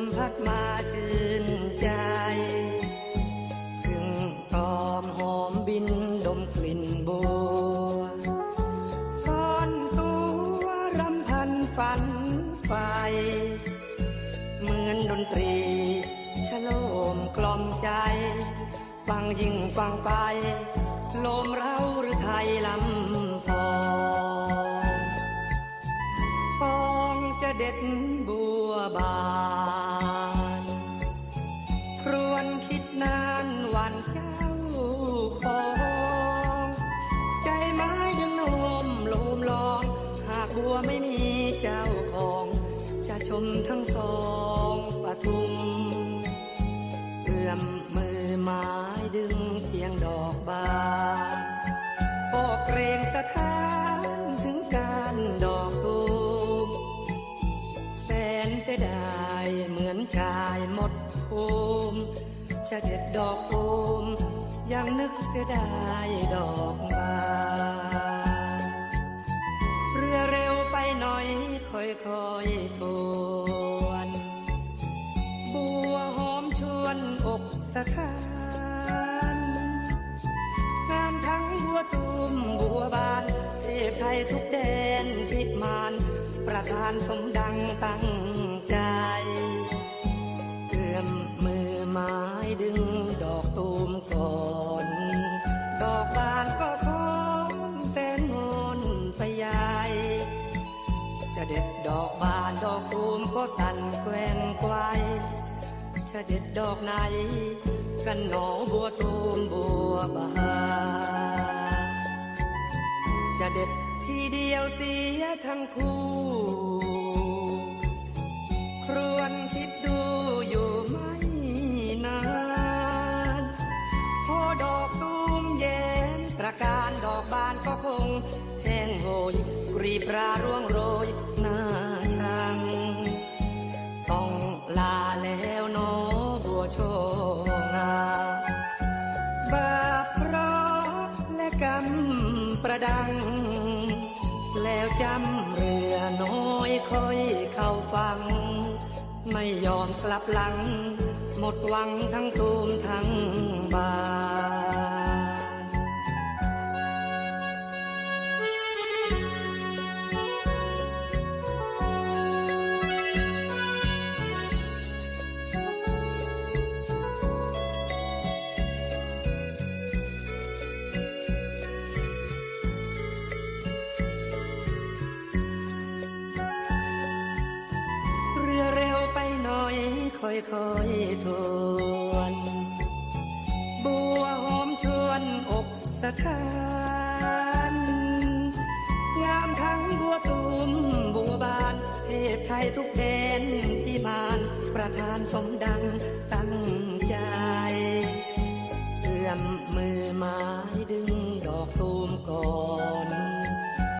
มพัดมาชื่นใจพึ่งตอมหอมบินดมกลิ่นบัวซ่อนตัวรำพันฝันไฟเหมือนดนตรีชโลมกล่อมใจ ฟังยิ่งฟังไปลมเราหรือไทยลำพองฟองจะเด็ดบัวบาน บัวไม่มีเจ้าของ จะชมทั้งสองปทุมเอื้อมมือไม้ดึงเพียงดอกบานก็เกรงสะท้านถึงการดอกตูมแสนเสียดายเหมือนชายหมดภูมิจะเด็ดดอกภูมิยังนึกเสียดายดอกบาน วนอกสะทาน งามทั้งบัวตูมบัวบาน เทพไทยทุกแดนพิมานประธานสมดังตั้งใจเอื้อมมือไม้ดึงดอกตูมก่อน ดอกบานก็คอนแสนงนไปใหญ่จะเด็ดดอกบานดอกตูมก็สั่นแกว่งไกว จะเด็ดดอกไหน กันหนอบัวตูมบัวบานจะเด็ดทีเดียวเสียทั้งคู่ ครวนคิดดูอยู่ไม่นาน พอดอกตูมแย้มตระการดอกบานก็คงแห้งโหยกรีบราร่วงโรยหน้าชังต้อง วจำเรือน้อยค่อยเข้าฟัง ไม่ยอมกลับหลัง หมดหวังทั้งตูมทั้งบาน ค่อยค่อยทวนบัวหอมชวนอกสะท้านงามทั้งบัวตูมบัวบานเทพไทยทุกแดนพิมาน ประธานสมดังตั้งใจเอื้อมมือม้ดึงดอกตูมก่อ